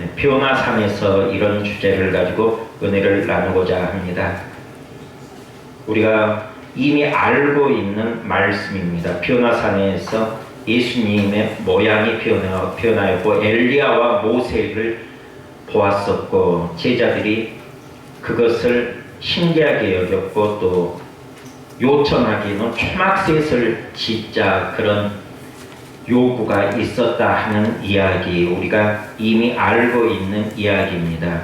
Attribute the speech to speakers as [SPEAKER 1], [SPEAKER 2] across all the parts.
[SPEAKER 1] 네, 피오나산에서 이런 주제를 가지고 은혜를 나누고자 합니다. 우리가 이미 알고 있는 말씀입니다. 피오나산에서 예수님의 모양이 피어나, 피어나였고 엘리야와 모세를 보았었고 제자들이 그것을 신기하게 여겼고 또 요청하기는 초막셋을 짓자 그런 요구가 있었다 하는 이야기 우리가 이미 알고 있는 이야기입니다.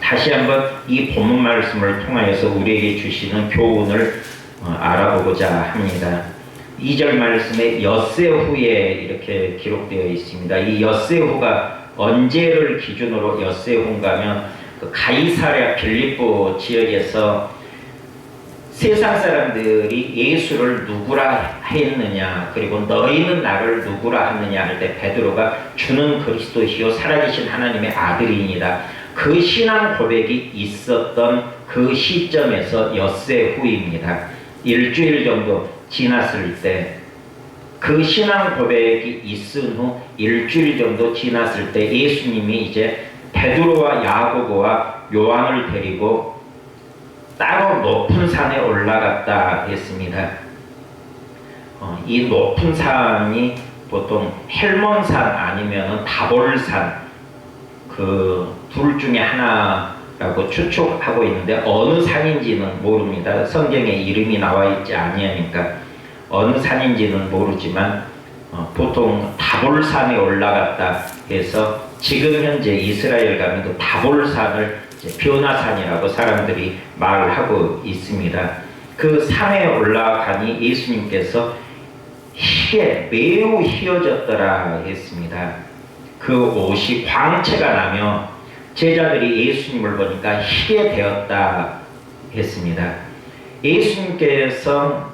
[SPEAKER 1] 다시 한번 이 본문 말씀을 통하여서 우리에게 주시는 교훈을 어, 알아보고자 합니다. 2절 말씀에 엿새 후에 이렇게 기록되어 있습니다. 이 엿새 후가 언제를 기준으로 엿새 후인가면 그 가이사랴 빌립보 지역에서 세상 사람들이 예수를 누구라 했느냐 그리고 너희는 나를 누구라 하느냐 할 때 베드로가 주는 그리스도시요 살아계신 하나님의 아들이니라 그 신앙 고백이 있었던 그 시점에서 엿새 후입니다. 일주일 정도 지났을 때 그 신앙 고백이 있은 후 일주일 정도 지났을 때 예수님이 이제 베드로와 야고보와 요한을 데리고 따로 높은 산에 올라갔다 했습니다. 어, 이 높은 산이 보통 헬몬산 아니면 다볼산 그 둘 중에 하나라고 추측하고 있는데 어느 산인지는 모릅니다. 성경에 이름이 나와 있지 아니하니까 어느 산인지는 모르지만 어, 보통 다볼산에 올라갔다 해서 지금 현재 이스라엘 가면 그 다볼산을 비오나산이라고 사람들이 말을 하고 있습니다. 그 산에 올라가니 예수님께서 희게 매우 희어졌더라 했습니다. 그 옷이 광채가 나며 제자들이 예수님을 보니까 희게 되었다 했습니다. 예수님께서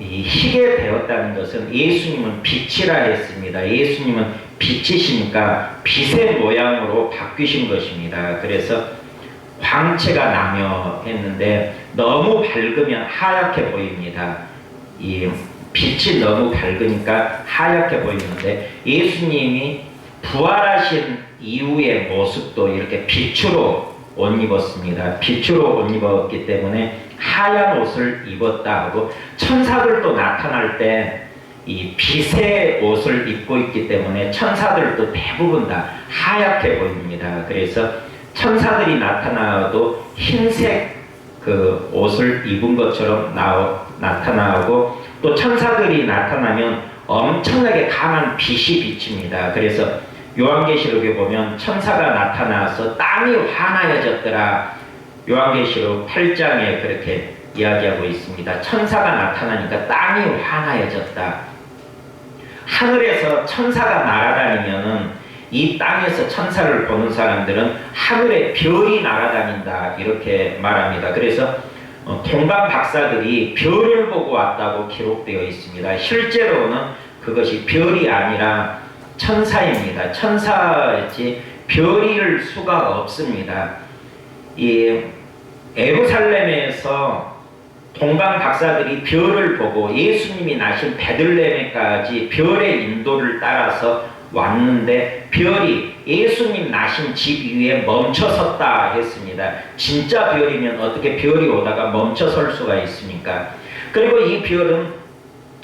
[SPEAKER 1] 이 희게 되었다는 것은 예수님은 빛이라 했습니다. 예수님은 빛이시니까 빛의 모양으로 바뀌신 것입니다. 그래서 광채가 나며 했는데 너무 밝으면 하얗게 보입니다. 이 빛이 너무 밝으니까 하얗게 보이는데 예수님이 부활하신 이후의 모습도 이렇게 빛으로 옷 입었습니다. 빛으로 옷 입었기 때문에 하얀 옷을 입었다 하고 천사들도 나타날 때 이 빛의 옷을 입고 있기 때문에 천사들도 대부분 다 하얗게 보입니다. 그래서 천사들이 나타나도 흰색 그 옷을 입은 것처럼 나, 나타나고 또 천사들이 나타나면 엄청나게 강한 빛이 비칩니다. 그래서 요한계시록에 보면 천사가 나타나서 땅이 환하여졌더라. 요한계시록 8장에 그렇게 이야기하고 있습니다. 천사가 나타나니까 땅이 환하여졌다. 하늘에서 천사가 날아다니면은 이 땅에서 천사를 보는 사람들은 하늘에 별이 날아다닌다 이렇게 말합니다. 그래서 어, 동방 박사들이 별을 보고 왔다고 기록되어 있습니다. 실제로는 그것이 별이 아니라 천사입니다. 천사지 별일 수가 없습니다. 이 에루살렘에서 동방 박사들이 별을 보고 예수님이 나신 베들레헴까지 별의 인도를 따라서 왔는데 별이 예수님 나신 집 위에 멈춰 섰다 했습니다. 진짜 별이면 어떻게 별이 오다가 멈춰 설 수가 있습니까? 그리고 이 별은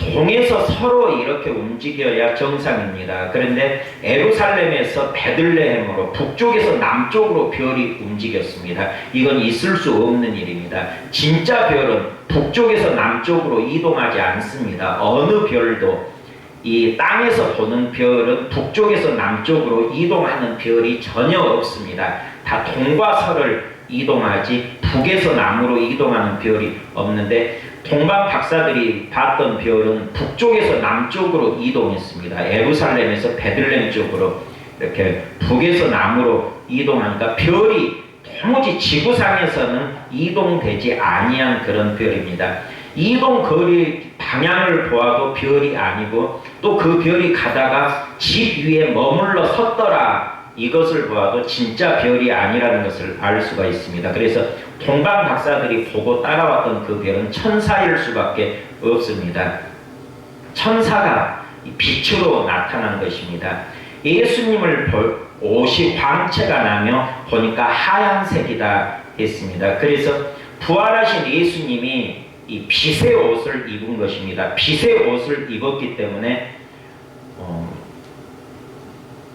[SPEAKER 1] 동에서 서로 이렇게 움직여야 정상입니다. 그런데 에루살렘에서 베들레헴으로 북쪽에서 남쪽으로 별이 움직였습니다. 이건 있을 수 없는 일입니다. 진짜 별은 북쪽에서 남쪽으로 이동하지 않습니다. 어느 별도 이 땅에서 보는 별은 북쪽에서 남쪽으로 이동하는 별이 전혀 없습니다. 다 동과 서를 이동하지 북에서 남으로 이동하는 별이 없는데 동방 박사들이 봤던 별은 북쪽에서 남쪽으로 이동했습니다. 에루살렘에서 베들렘 쪽으로 이렇게 북에서 남으로 이동하니까 별이 도무지 지구상에서는 이동되지 아니한 그런 별입니다. 이동 거리 방향을 보아도 별이 아니고 또 그 별이 가다가 집 위에 머물러 섰더라 이것을 보아도 진짜 별이 아니라는 것을 알 수가 있습니다. 그래서 동방 박사들이 보고 따라왔던 그 별은 천사일 수밖에 없습니다. 천사가 빛으로 나타난 것입니다. 예수님을 볼, 옷이 광채가 나며 보니까 하얀색이다 했습니다. 그래서 부활하신 예수님이 이 빛의 옷을 입은 것입니다. 빛의 옷을 입었기 때문에 어,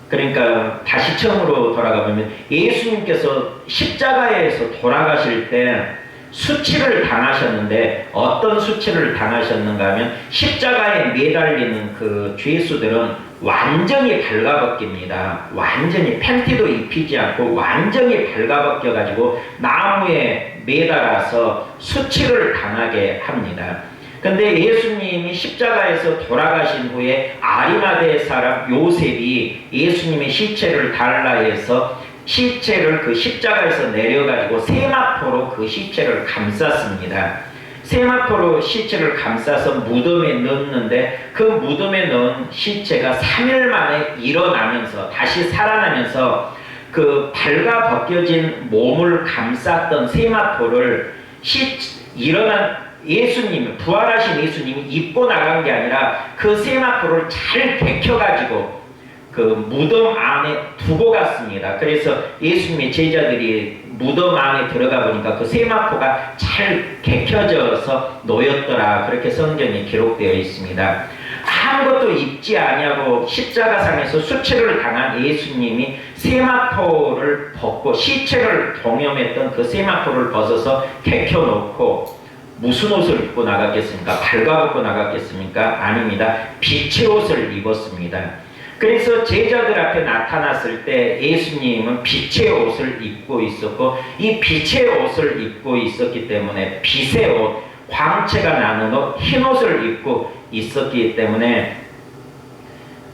[SPEAKER 1] 그러니까 다시 처음으로 돌아가 보면 예수님께서 십자가에서 돌아가실 때 수치를 당하셨는데 어떤 수치를 당하셨는가 하면 십자가에 매달리는 그 죄수들은 완전히 발가벗깁니다. 완전히 팬티도 입히지 않고 완전히 발가벗겨 가지고 나무에 매달아서 수치를 당하게 합니다. 근데 예수님이 십자가에서 돌아가신 후에 아리마대 사람 요셉이 예수님의 시체를 달라 해서 시체를 그 십자가에서 내려가지고 세마포로 그 시체를 감쌌습니다. 세마포로 시체를 감싸서 무덤에 넣는데 그 무덤에 넣은 시체가 3일 만에 일어나면서 다시 살아나면서 그 발가 벗겨진 몸을 감쌌던 세마포를 시, 일어난 예수님, 부활하신 예수님이 입고 나간 게 아니라 그 세마포를 잘 개켜가지고 그 무덤 안에 두고 갔습니다. 그래서 예수님의 제자들이 무덤 안에 들어가 보니까 그 세마포가 잘 개켜져서 놓였더라. 그렇게 성경에 기록되어 있습니다. 아무것도 입지 아니하고 십자가상에서 수치를 당한 예수님이 세마포를 벗고 시체를 동염했던 그 세마포를 벗어서 개켜놓고 무슨 옷을 입고 나갔겠습니까? 발가벗고 나갔겠습니까? 아닙니다. 빛의 옷을 입었습니다. 그래서 제자들 앞에 나타났을 때 예수님은 빛의 옷을 입고 있었고 이 빛의 옷을 입고 있었기 때문에 빛의 옷, 광채가 나는 옷, 흰 옷을 입고 있었기 때문에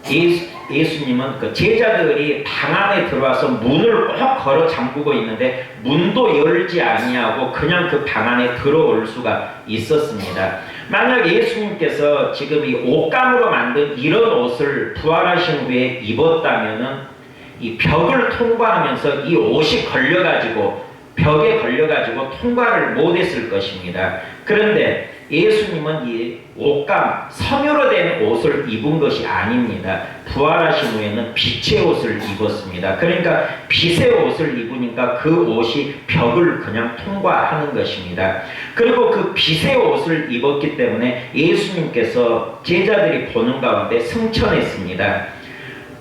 [SPEAKER 1] 예수, 예수님은 그 제자들이 방 안에 들어와서 문을 꼭 걸어 잠그고 있는데 문도 열지 아니하고 그냥 그 방 안에 들어올 수가 있었습니다. 만약 예수님께서 지금 이 옷감으로 만든 이런 옷을 부활하신 후에 입었다면은 이 벽을 통과하면서 이 옷이 걸려가지고 벽에 걸려가지고 통과를 못했을 것입니다. 그런데 예수님은 이 옷감, 섬유로 된 옷을 입은 것이 아닙니다. 부활하신 후에는 빛의 옷을 입었습니다. 그러니까 빛의 옷을 입으니까 그 옷이 벽을 그냥 통과하는 것입니다. 그리고 그 빛의 옷을 입었기 때문에 예수님께서 제자들이 보는 가운데 승천했습니다.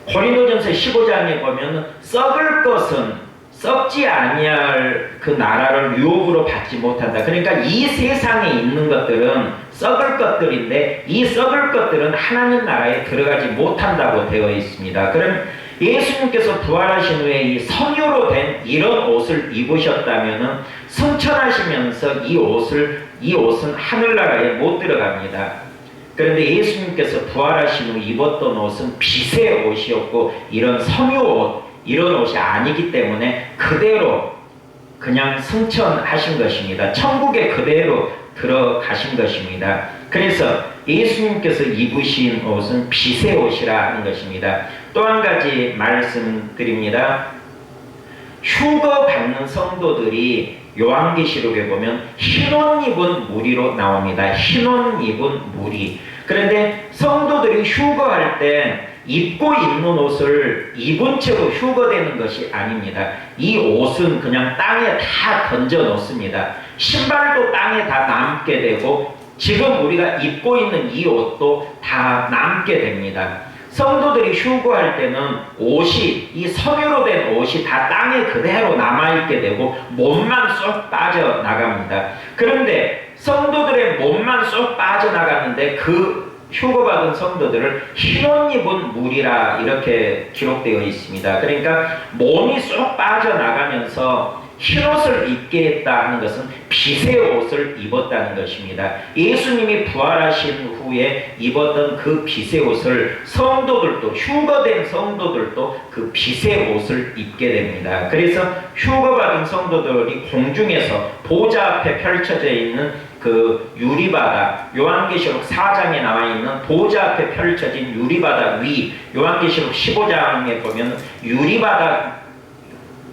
[SPEAKER 1] 고린도전서 15장에 보면 썩을 것은 썩지 아니할 그 나라를 유혹으로 받지 못한다. 그러니까 이 세상에 있는 것들은 썩을 것들인데 이 썩을 것들은 하나님 나라에 들어가지 못한다고 되어 있습니다. 그럼 예수님께서 부활하신 후에 이 성유로 된 이런 옷을 입으셨다면은 승천하시면서 이 옷을 이 옷은 하늘나라에 못 들어갑니다. 그런데 예수님께서 부활하신 후 입었던 옷은 빛의 옷이었고 이런 성유 옷 이런 옷이 아니기 때문에 그대로 그냥 승천하신 것입니다. 천국에 그대로 들어가신 것입니다. 그래서 예수님께서 입으신 옷은 빛의 옷이라 하는 것입니다. 또 한 가지 말씀드립니다. 휴거 받는 성도들이 요한계시록에 보면 흰옷 입은 무리로 나옵니다. 흰옷 입은 무리. 그런데 성도들이 휴거할 때 입고 있는 옷을 입은 채로 휴거되는 것이 아닙니다. 이 옷은 그냥 땅에 다 던져 놓습니다. 신발도 땅에 다 남게 되고 지금 우리가 입고 있는 이 옷도 다 남게 됩니다. 성도들이 휴거할 때는 옷이 이 섬유로 된 옷이 다 땅에 그대로 남아있게 되고 몸만 쏙 빠져나갑니다. 그런데 성도들의 몸만 쏙 빠져나갔는데 그 휴거받은 성도들을 흰옷 입은 물이라 이렇게 기록되어 있습니다. 그러니까 몸이 쏙 빠져나가면서 흰옷을 입게 했다 하는 것은 빛의 옷을 입었다는 것입니다. 예수님이 부활하신 후에 입었던 그 빛의 옷을 성도들도 휴거된 성도들도 그 빛의 옷을 입게 됩니다. 그래서 휴거받은 성도들이 공중에서 보좌 앞에 펼쳐져 있는 그 유리바닥 요한계시록 4장에 나와 있는 보좌 앞에 펼쳐진 유리바닥 위 요한계시록 15장에 보면 유리바닥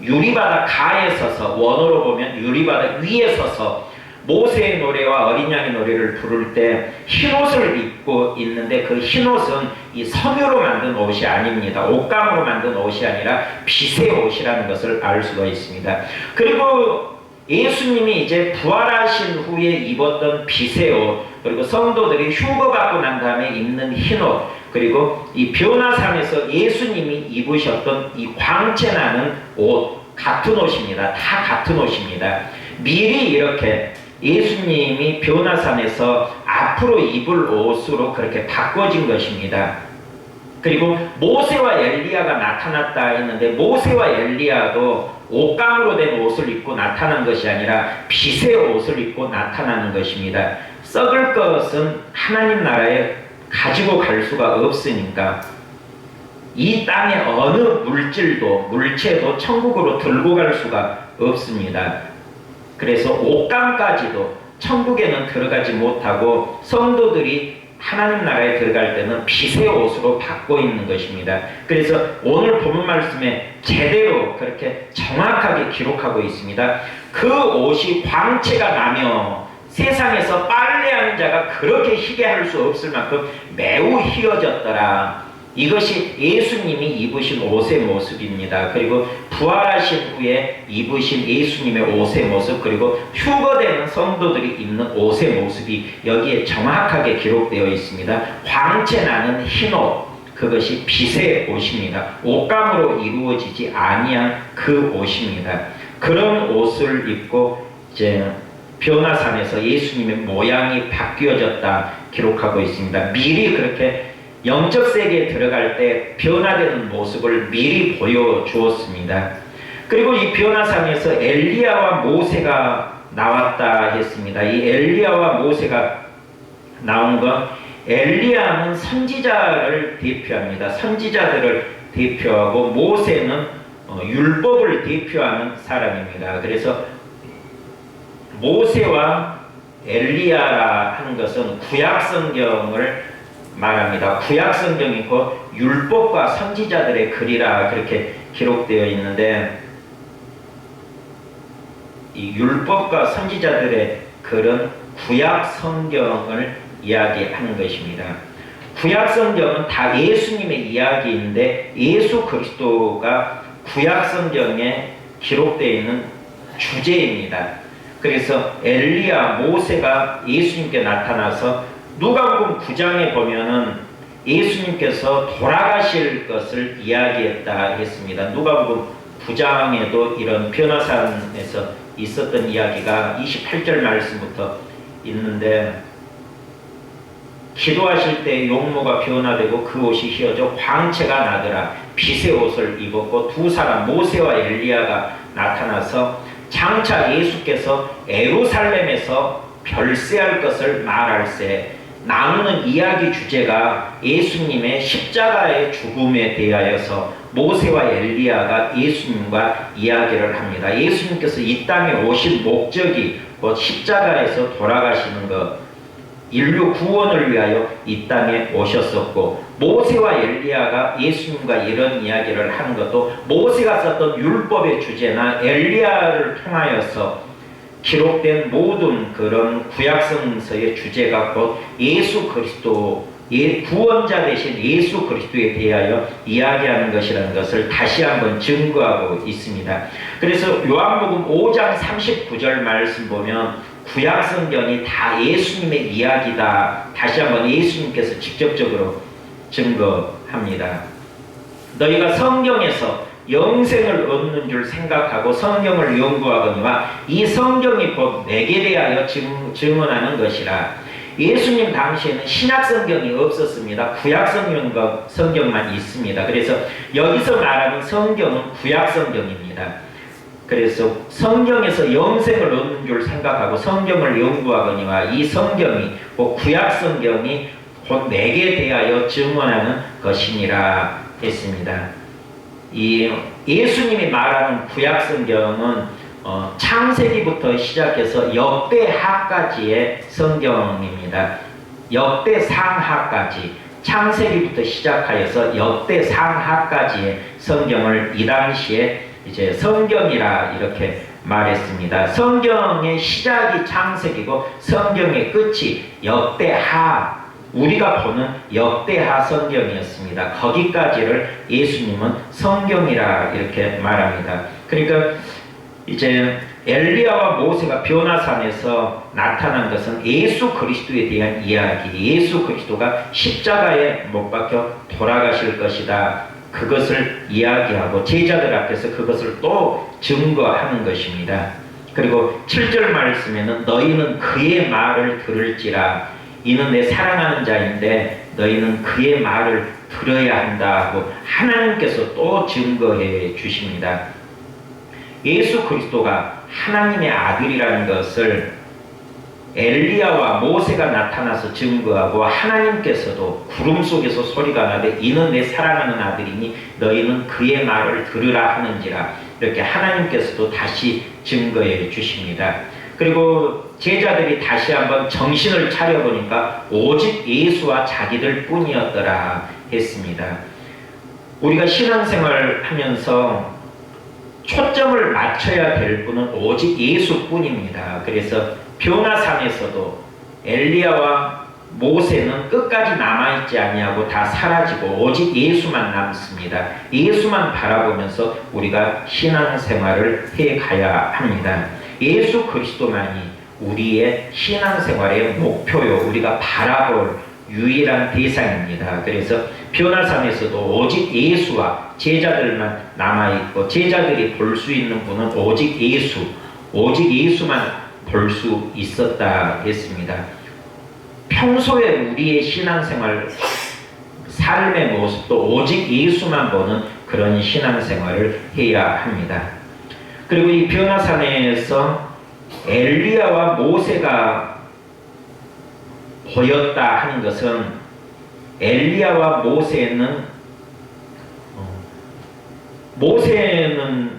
[SPEAKER 1] 유리바닥 가에 서서 원어로 보면 유리바닥 위에 서서 모세의 노래와 어린 양의 노래를 부를 때 흰옷을 입고 있는데 그 흰옷은 이 섬유로 만든 옷이 아닙니다. 옷감으로 만든 옷이 아니라 빛의 옷이라는 것을 알 수가 있습니다. 그리고 예수님이 이제 부활하신 후에 입었던 빛의 옷, 그리고 성도들이 휴거 받고 난 다음에 입는 흰 옷, 그리고 이 변화산에서 예수님이 입으셨던 이 광채 나는 옷, 같은 옷입니다. 다 같은 옷입니다. 미리 이렇게 예수님이 변화산에서 앞으로 입을 옷으로 그렇게 바꿔진 것입니다. 그리고 모세와 엘리야가 나타났다 했는데 모세와 엘리야도 옷감으로 된 옷을 입고 나타난 것이 아니라 빛의 옷을 입고 나타나는 것입니다. 썩을 것은 하나님 나라에 가지고 갈 수가 없으니까 이 땅의 어느 물질도 물체도 천국으로 들고 갈 수가 없습니다. 그래서 옷감까지도 천국에는 들어가지 못하고 성도들이 하나님 나라에 들어갈 때는 빛의 옷으로 받고 있는 것입니다. 그래서 오늘 본문 말씀에 제대로 그렇게 정확하게 기록하고 있습니다. 그 옷이 광채가 나며 세상에서 빨래하는 자가 그렇게 희게 할 수 없을 만큼 매우 희어졌더라. 이것이 예수님이 입으신 옷의 모습입니다. 그리고 부활하신 후에 입으신 예수님의 옷의 모습 그리고 휴거되는 성도들이 입는 옷의 모습이 여기에 정확하게 기록되어 있습니다. 광채 나는 흰 옷, 그것이 빛의 옷입니다. 옷감으로 이루어지지 아니한 그 옷입니다. 그런 옷을 입고 이제 변화산에서 예수님의 모양이 바뀌어졌다 기록하고 있습니다. 미리 그렇게 영적 세계에 들어갈 때 변화되는 모습을 미리 보여주었습니다. 그리고 이 변화산에서 엘리야와 모세가 나왔다 했습니다. 이 엘리야와 모세가 나온 건 엘리야는 선지자를 대표합니다. 선지자들을 대표하고 모세는 어, 율법을 대표하는 사람입니다. 그래서 모세와 엘리야라 하는 것은 구약 성경을 말합니다. 구약 성경이고 율법과 선지자들의 글이라 그렇게 기록되어 있는데 이 율법과 선지자들의 글은 구약 성경을 이야기하는 것입니다. 구약 성경은 다 예수님의 이야기인데 예수 그리스도가 구약 성경에 기록되어 있는 주제입니다. 그래서 엘리야 모세가 예수님께 나타나서 누가복음 9장에 보면은 예수님께서 돌아가실 것을 이야기했다 했습니다. 누가복음 9장에도 이런 변화산에서 있었던 이야기가 28절 말씀부터 있는데 기도하실 때 용모가 변화되고 그 옷이 휘어져 광채가 나더라 빛의 옷을 입었고 두 사람 모세와 엘리야가 나타나서 장차 예수께서 에루살렘에서 별세할 것을 말할세 나누는 이야기 주제가 예수님의 십자가의 죽음에 대하여서 모세와 엘리야가 예수님과 이야기를 합니다. 예수님께서 이 땅에 오신 목적이 곧 십자가에서 돌아가시는 것, 인류 구원을 위하여 이 땅에 오셨었고 모세와 엘리야가 예수님과 이런 이야기를 하는 것도 모세가 썼던 율법의 주제나 엘리야를 통하여서 기록된 모든 그런 구약성서의 주제가 곧 예수 그리스도 예, 구원자 되신 예수 그리스도에 대하여 이야기하는 것이라는 것을 다시 한번 증거하고 있습니다. 그래서 요한복음 5장 39절 말씀 보면 구약 성경이 다 예수님의 이야기다. 다시 한번 예수님께서 직접적으로 증거합니다. 너희가 성경에서 영생을 얻는 줄 생각하고 성경을 연구하거니와 이 성경이 곧 내게 대하여 증, 증언하는 것이라. 예수님 당시에는 신약 성경이 없었습니다. 구약 성경과 성경만 있습니다. 그래서 여기서 말하는 성경은 구약 성경입니다. 그래서 성경에서 영생을 얻는 줄 생각하고 성경을 연구하거니와 이 성경이 곧 구약 성경이 곧 내게 대하여 증언하는 것이니라 했습니다. 이 예수님이 말하는 구약 성경은 어, 창세기부터 시작해서 역대하까지의 성경입니다. 역대상하까지 창세기부터 시작하여서 역대상하까지의 성경을 이 당시에 이제 성경이라 이렇게 말했습니다. 성경의 시작이 창세기고 성경의 끝이 역대하 우리가 보는 역대하 성경이었습니다. 거기까지를 예수님은 성경이라 이렇게 말합니다. 그러니까 이제 엘리야와 모세가 변화산에서 나타난 것은 예수 그리스도에 대한 이야기, 예수 그리스도가 십자가에 못 박혀 돌아가실 것이다. 그것을 이야기하고 제자들 앞에서 그것을 또 증거하는 것입니다. 그리고 7절 말씀에는 너희는 그의 말을 들을지라 이는 내 사랑하는 자인데 너희는 그의 말을 들어야 한다 하고 하나님께서 또 증거해 주십니다. 예수 그리스도가 하나님의 아들이라는 것을 엘리야와 모세가 나타나서 증거하고 하나님께서도 구름 속에서 소리가 나되 이는 내 사랑하는 아들이니 너희는 그의 말을 들으라 하는지라 이렇게 하나님께서도 다시 증거해 주십니다. 그리고 제자들이 다시 한번 정신을 차려 보니까 오직 예수와 자기들 뿐이었더라 했습니다. 우리가 신앙생활 하면서 초점을 맞춰야 될 분은 오직 예수뿐입니다. 그래서 변화산에서도 엘리야와 모세는 끝까지 남아있지 아니하고 다 사라지고 오직 예수만 남습니다. 예수만 바라보면서 우리가 신앙생활을 해가야 합니다. 예수 그리스도만이 우리의 신앙생활의 목표요. 우리가 바라볼 유일한 대상입니다. 그래서 변화산에서도 오직 예수와 제자들만 남아있고 제자들이 볼 수 있는 분은 오직 예수, 오직 예수만 볼 수 있었다 했습니다. 평소에 우리의 신앙생활, 삶의 모습도 오직 예수만 보는 그런 신앙생활을 해야 합니다. 그리고 이 변화산에서 엘리야와 모세가 보였다 하는 것은 엘리야와 모세는 어, 모세는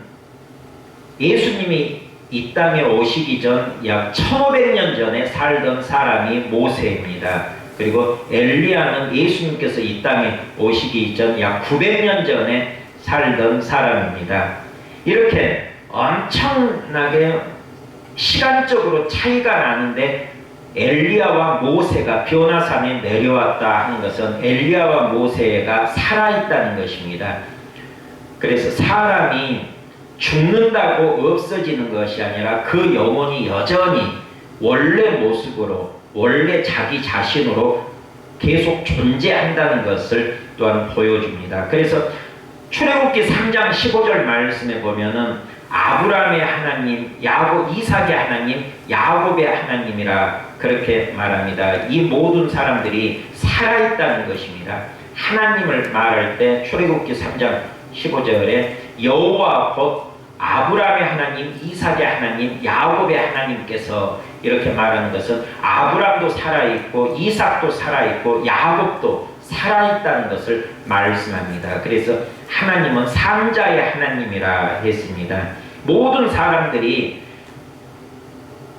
[SPEAKER 1] 예수님이 이 땅에 오시기 전 약 1500년 전에 살던 사람이 모세입니다. 그리고 엘리야는 예수님께서 이 땅에 오시기 전 약 900년 전에 살던 사람입니다. 이렇게 엄청나게 시간적으로 차이가 나는데 엘리야와 모세가 변화산에 내려왔다 하는 것은 엘리야와 모세가 살아있다는 것입니다. 그래서 사람이 죽는다고 없어지는 것이 아니라 그 영혼이 여전히 원래 모습으로 원래 자기 자신으로 계속 존재한다는 것을 또한 보여줍니다. 그래서 출애굽기 3장 15절 말씀에 보면은 아브라함의 하나님, 야곱, 이삭의 하나님, 야곱의 하나님이라 그렇게 말합니다. 이 모든 사람들이 살아 있다는 것입니다. 하나님을 말할 때 출애굽기 3장 15절에 여호와 곧 아브라함의 하나님, 이삭의 하나님, 야곱의 하나님께서 이렇게 말하는 것은 아브라함도 살아 있고 이삭도 살아 있고 야곱도 살아있다는 것을 말씀합니다. 그래서 하나님은 삼자의 하나님이라 했습니다. 모든 사람들이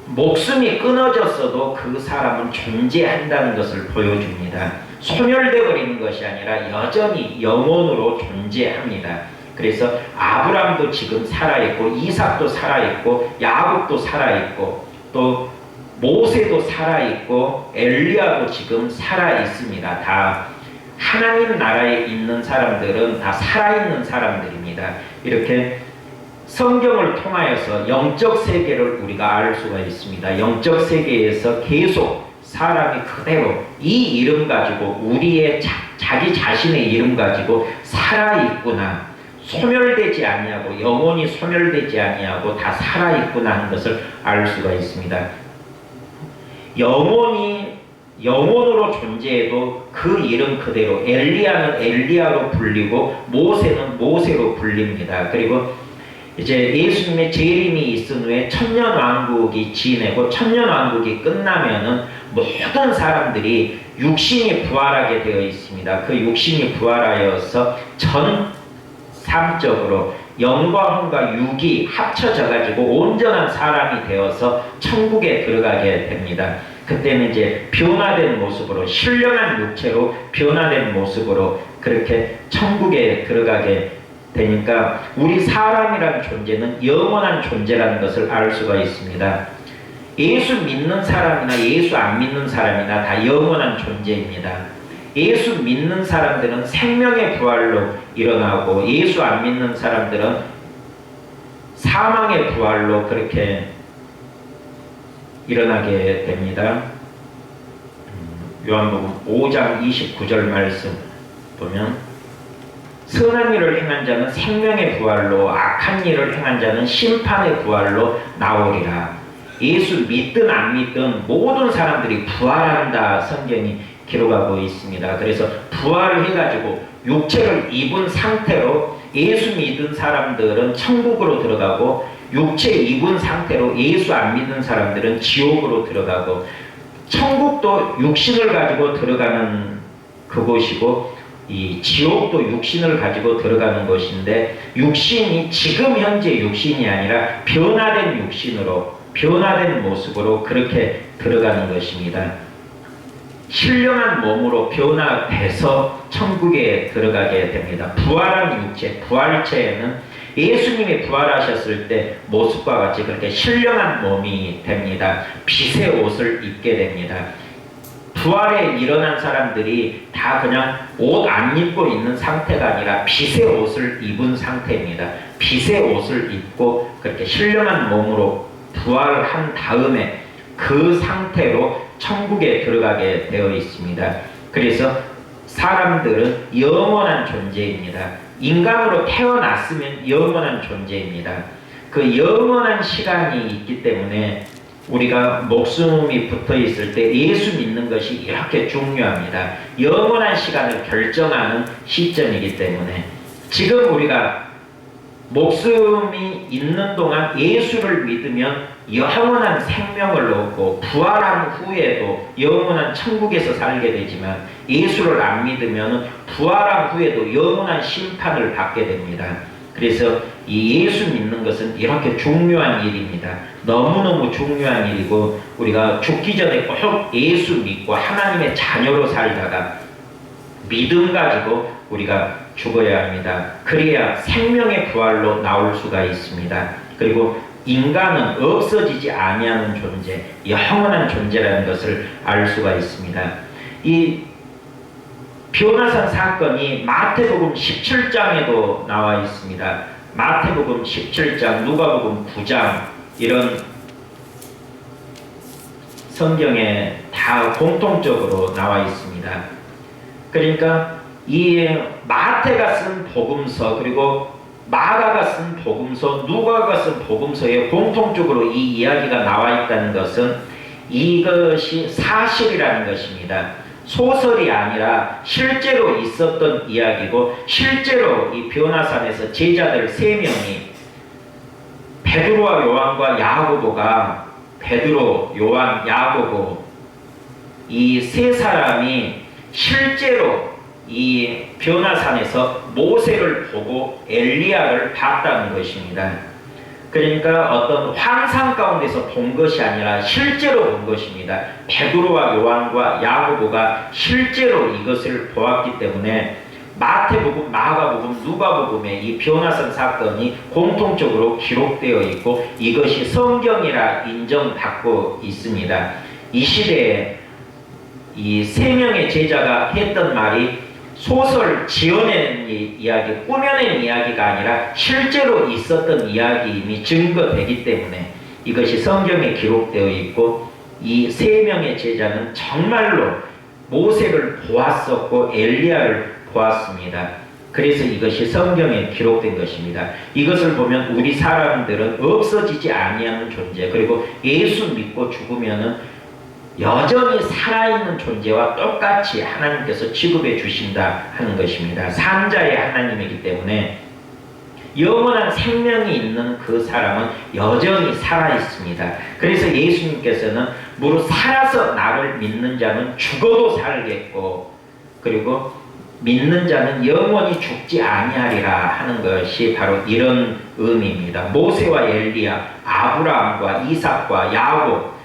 [SPEAKER 1] 목숨이 끊어졌어도 그 사람은 존재한다는 것을 보여줍니다. 소멸되어 버리는 것이 아니라 여전히 영혼으로 존재합니다. 그래서 아브람도 지금 살아 있고 이삭도 살아 있고 야곱도 살아 있고 또 모세도 살아 있고 엘리야도 지금 살아 있습니다. 다 하나님 나라에 있는 사람들은 다 살아있는 사람들입니다. 이렇게 성경을 통하여서 영적 세계를 우리가 알 수가 있습니다. 영적 세계에서 계속 사람이 그대로 이 이름 가지고 우리의 자, 자기 자신의 이름 가지고 살아 있구나. 소멸되지 아니하고 영혼이 소멸되지 아니하고 다 살아 있구나 하는 것을 알 수가 있습니다. 영혼이 영혼으로 존재해도 그 이름 그대로 엘리야는 엘리야로 불리고 모세는 모세로 불립니다. 그리고 이제 예수님의 재림이 있은 후에 천년 왕국이 지내고 천년 왕국이 끝나면은 모든 사람들이 육신이 부활하게 되어 있습니다. 그 육신이 부활하여서 전 삶적으로 영과 혼과 육이 합쳐져 가지고 온전한 사람이 되어서 천국에 들어가게 됩니다. 그때는 이제 변화된 모습으로 신령한 육체로 변화된 모습으로 그렇게 천국에 들어가게 되니까 우리 사람이라는 존재는 영원한 존재라는 것을 알 수가 있습니다. 예수 믿는 사람이나 예수 안 믿는 사람이나 다 영원한 존재입니다. 예수 믿는 사람들은 생명의 부활로 일어나고 예수 안 믿는 사람들은 사망의 부활로 그렇게 일어나게 됩니다. 음, 요한복음 5장 29절 말씀 보면 선한 일을 행한 자는 생명의 부활로 악한 일을 행한 자는 심판의 부활로 나오리라. 예수 믿든 안 믿든 모든 사람들이 부활한다 성경이 기록하고 있습니다. 그래서 부활을 해가지고 육체를 입은 상태로 예수 믿은 사람들은 천국으로 들어가고 육체 입은 상태로 예수 안 믿는 사람들은 지옥으로 들어가고 천국도 육신을 가지고 들어가는 그곳이고 이 지옥도 육신을 가지고 들어가는 곳인데 육신이 지금 현재 육신이 아니라 변화된 육신으로 변화된 모습으로 그렇게 들어가는 것입니다. 신령한 몸으로 변화돼서 천국에 들어가게 됩니다. 부활한 육체, 부활체에는 예수님이 부활하셨을 때 모습과 같이 그렇게 신령한 몸이 됩니다. 빛의 옷을 입게 됩니다. 부활에 일어난 사람들이 다 그냥 옷 안 입고 있는 상태가 아니라 빛의 옷을 입은 상태입니다. 빛의 옷을 입고 그렇게 신령한 몸으로 부활한 다음에 그 상태로 천국에 들어가게 되어 있습니다. 그래서 사람들은 영원한 존재입니다. 인간으로 태어났으면 영원한 존재입니다. 그 영원한 시간이 있기 때문에 우리가 목숨이 붙어 있을 때 예수 믿는 것이 이렇게 중요합니다. 영원한 시간을 결정하는 시점이기 때문에 지금 우리가 목숨이 있는 동안 예수를 믿으면 영원한 생명을 얻고 부활한 후에도 영원한 천국에서 살게 되지만 예수를 안 믿으면 부활한 후에도 영원한 심판을 받게 됩니다. 그래서 이 예수 믿는 것은 이렇게 중요한 일입니다. 너무너무 중요한 일이고 우리가 죽기 전에 꼭 예수 믿고 하나님의 자녀로 살다가 믿음 가지고 우리가 죽어야 합니다. 그래야 생명의 부활로 나올 수가 있습니다. 그리고 인간은 없어지지 아니하는 존재, 영원한 존재라는 것을 알 수가 있습니다. 이 변화산 사건이 마태복음 17장에도 나와 있습니다. 마태복음 17장, 누가복음 9장 이런 성경에 다 공통적으로 나와 있습니다. 그러니까 이 마태가 쓴 복음서 그리고 마가가 쓴 복음서, 누가가 쓴 복음서에 공통적으로 이 이야기가 나와 있다는 것은 이것이 사실이라는 것입니다. 소설이 아니라 실제로 있었던 이야기고 실제로 이 변화산에서 제자들 세 명이 베드로와 요한과 야고보가 베드로, 요한, 야고보 이 세 사람이 실제로 이 변화산에서 모세를 보고 엘리야를 봤다는 것입니다. 그러니까 어떤 환상 가운데서 본 것이 아니라 실제로 본 것입니다. 베드로와 요한과 야고보가 실제로 이것을 보았기 때문에 마태복음, 마가복음, 누가복음의 이 변화산 사건이 공통적으로 기록되어 있고 이것이 성경이라 인정받고 있습니다. 이 시대에 이 세 명의 제자가 했던 말이 소설 지어낸 이야기, 꾸며낸 이야기가 아니라 실제로 있었던 이야기임이 증거되기 때문에 이것이 성경에 기록되어 있고 이 세 명의 제자는 정말로 모세를 보았었고 엘리야를 보았습니다. 그래서 이것이 성경에 기록된 것입니다. 이것을 보면 우리 사람들은 없어지지 아니하는 존재 그리고 예수 믿고 죽으면은 여전히 살아있는 존재와 똑같이 하나님께서 취급해 주신다 하는 것입니다. 산자의 하나님이기 때문에 영원한 생명이 있는 그 사람은 여전히 살아 있습니다. 그래서 예수님께서는 무릇 살아서 나를 믿는 자는 죽어도 살겠고 그리고 믿는 자는 영원히 죽지 아니하리라 하는 것이 바로 이런 의미입니다. 모세와 엘리야, 아브라함과 이삭과 야곱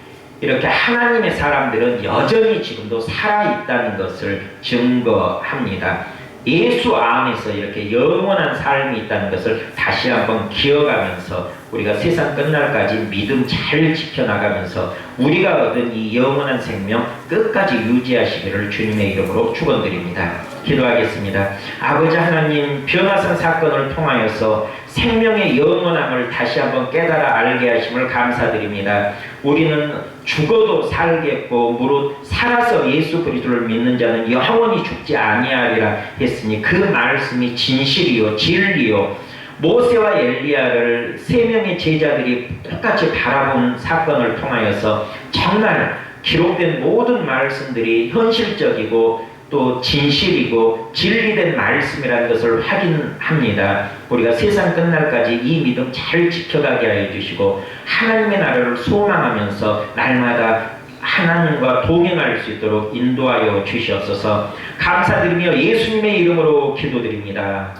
[SPEAKER 1] 이렇게 하나님의 사람들은 여전히 지금도 살아있다는 것을 증거합니다. 예수 안에서 이렇게 영원한 삶이 있다는 것을 다시 한번 기억하면서 우리가 세상 끝날까지 믿음 잘 지켜나가면서 우리가 얻은 이 영원한 생명 끝까지 유지하시기를 주님의 이름으로 축원드립니다. 기도하겠습니다. 아버지 하나님 변화산 사건을 통하여서 생명의 영원함을 다시 한번 깨달아 알게 하심을 감사드립니다. 우리는 죽어도 살겠고 무릇 살아서 예수 그리스도를 믿는 자는 영원히 죽지 아니하리라 했으니 그 말씀이 진실이요 진리요. 모세와 엘리야를 세 명의 제자들이 똑같이 바라본 사건을 통하여서 정말 기록된 모든 말씀들이 현실적이고 또 진실이고 진리된 말씀이라는 것을 확인합니다. 우리가 세상 끝날까지 이 믿음 잘 지켜가게 하여 주시고 하나님의 나라를 소망하면서 날마다 하나님과 동행할 수 있도록 인도하여 주시옵소서 감사드리며 예수님의 이름으로 기도드립니다.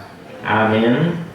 [SPEAKER 1] 아멘.